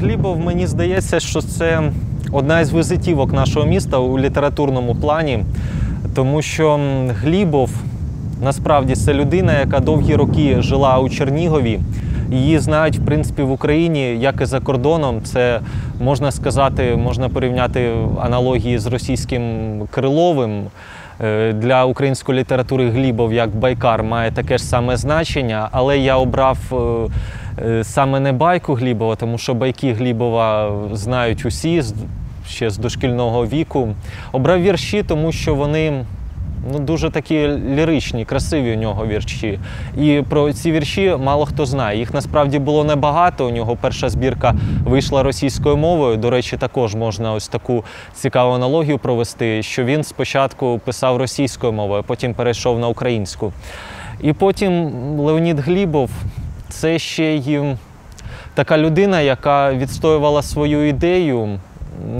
Глібов, мені здається, що це одна із візитівок нашого міста у літературному плані, тому що Глібов насправді це людина, яка довгі роки жила у Чернігові. Її знають, в принципі, в Україні, як і за кордоном. Це можна сказати, можна порівняти аналогії з російським Криловим. Е, Для української літератури Глібов як байкар має таке ж саме значення, але я обрав е, саме не байку Глібова, тому що байки Глібова знають усі ще з дошкільного віку. Обрав вірші, тому що вони ну, дуже такі ліричні, красиві у нього вірші. І про ці вірші мало хто знає. Їх насправді було небагато. У нього перша збірка вийшла російською мовою. До речі, також можна ось таку цікаву аналогію провести, що він спочатку писав російською мовою, потім перейшов на українську. І потім Леонід Глібов це ще й така людина, яка відстоювала свою ідею,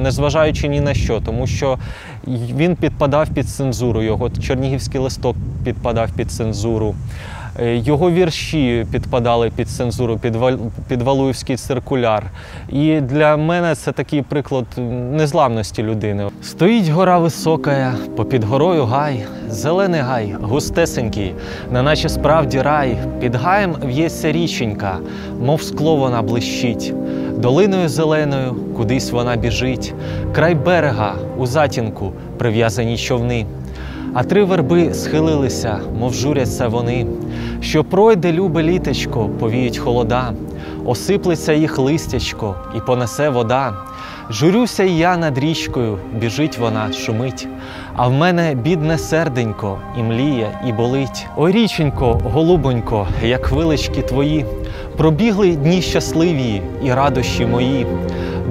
незважаючи ні на що, тому що він підпадав під цензуру, його чернігівський листок підпадав під цензуру. Е, Його вірші підпадали під цензуру, під, Вал- під Валуївський циркуляр. І для мене це такий приклад незламності людини. Стоїть гора висока, попід горою гай, зелений гай, густесенький, неначе справді рай. Під гаєм в'ється річенька, мов скло вона блищить. Долиною зеленою кудись вона біжить, край берега у затінку прив'язані човни. А три верби схилилися, мов журяться вони. Що пройде любе літечко, повіють холода, осиплеться їх листячко і понесе вода. Журюся й я над річкою, біжить вона, шумить. А в мене бідне серденько, і мліє, і болить. Ой, річенько, голубонько, як вилички твої, пробігли дні щасливі і радощі мої.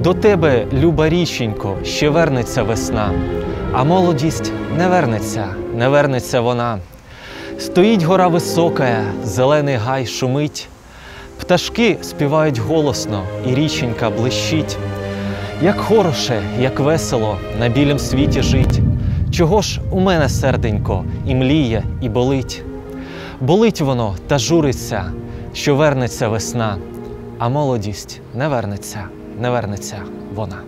До тебе, люба річенько, ще вернеться весна, а молодість не вернеться, не вернеться вона. Стоїть гора висока, зелений гай шумить, пташки співають голосно, і річенька блищить. Як хороше, як весело на білім світі жить. Чого ж у мене серденько і мліє, і болить? Болить воно та журиться, що вернеться весна, а молодість не вернеться, не вернеться вона.